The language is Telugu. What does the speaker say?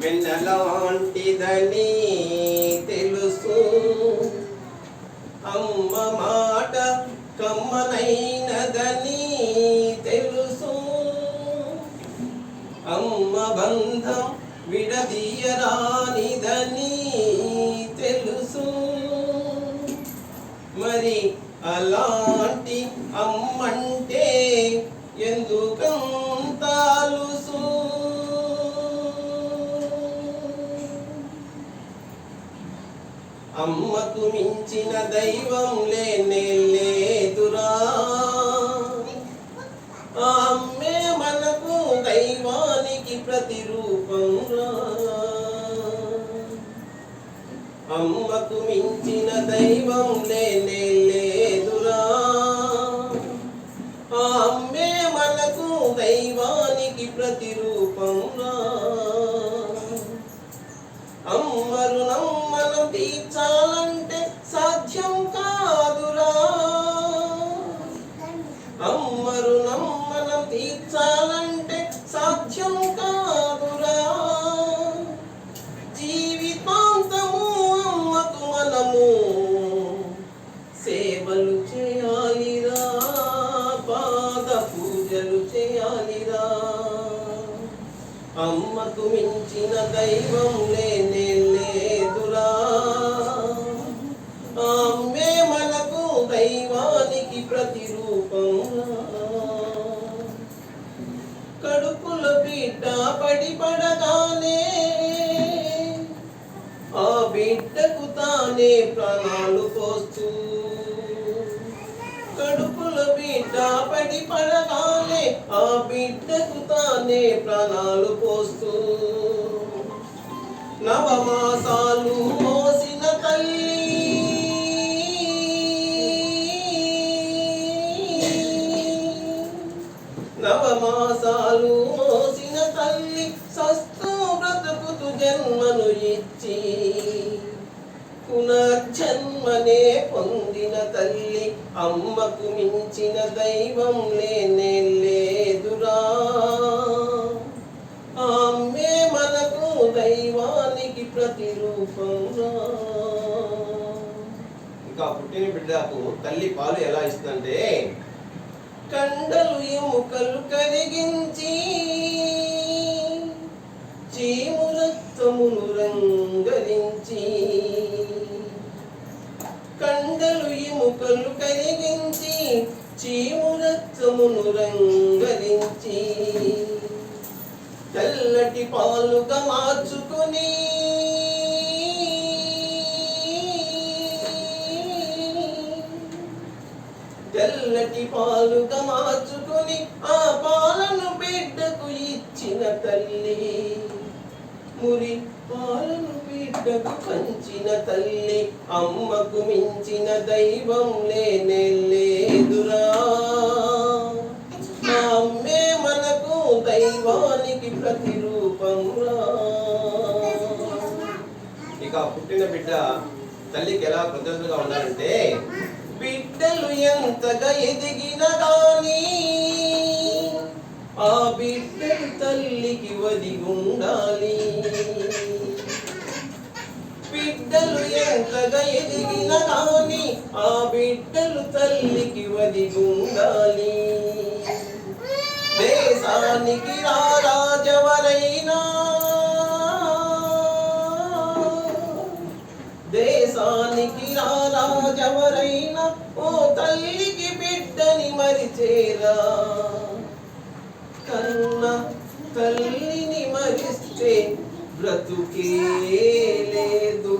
వెన్నలాంటిదని తెలుసు. అమ్మ మాట కమ్మనైనదని తెలుసు. అమ్మ బంధం విడదీయరానిదని తెలుసు. మరి అలాంటి అమ్మంటే ఎందుకం అమ్మకు మించిన దైవం లేనే లేదురా. అమ్మే మనకు దైవానికి ప్రతిరూపం అమ్మకు మించిన దైవం లేనే లేదురా. అమ్మే మనకు దైవానికి ప్రతిరూపం తీర్చాలంటే సాధ్యం కాదురా. అమ్మరు నమ్మనం తీర్చాలంటే సాధ్యం కాదురా. జీవితాంతము అమ్మకు మనము సేవలు చేయాలిరా పాద పూజలు చేయాలిరా. అమ్మకు మించిన దైవం లే కడుపుల బిడ్డ పడి పడగానే ఆ బిడ్డకు తానే ప్రాణాలు పోస్తూ కడుపుల బిడ్డ పడి పడగానే ఆ బిడ్డకు తానే ప్రాణాలు పోస్తూ నవమాసాలు నవమాసాలు మోసిన తల్లి సస్తూ బ్రతుకుతు జన్మను ఇచ్చి. పునర్జన్మనే పొందిన తల్లి అమ్మకు మించిన దైవం లేనే లేదురా. అమ్మే మనకు దైవానికి ప్రతిరూపంరా. ఇంకా పుట్టిన బిడ్డకు తల్లి పాలు ఎలా ఇస్తుందంటే కండలు ఎముకలు కరిగించి చీము రక్తమును రంగరించి కండలు ఎముకలు కరిగించి చీము రక్తమును రంగరించి తెల్లటి పాలుగా మార్చుకుని తెల్లటి పాలుగా మార్చుకుని ఆ పాలను బిడ్డకు ఇచ్చిన తల్లి. మురి పాలను బిడ్డకు పంచిన తల్లి అమ్మకు మించిన దైవం లేనే లేదురా. అమ్మే మనకు దైవానికి ప్రతిరూపం ఇక పుట్టిన బిడ్డ తల్లికి ఎలా కృతజ్ఞతగా ఉండాలంటే బిడ్డలు ఎంతగా ఎదిగిన కానీ ఆ బిడ్డలు తల్లికి వది ఉండాలి. బిడ్డలు ఎంతగా ఎదిగిన కానీ ఆ బిడ్డలు తల్లికి వది ఉండాలి. దేశానికి రారాజవరైనా దేశానికి రారాజవరైనా మరిచేరా కన్న తల్లిని మరిస్తే బ్రతుకే లేదు.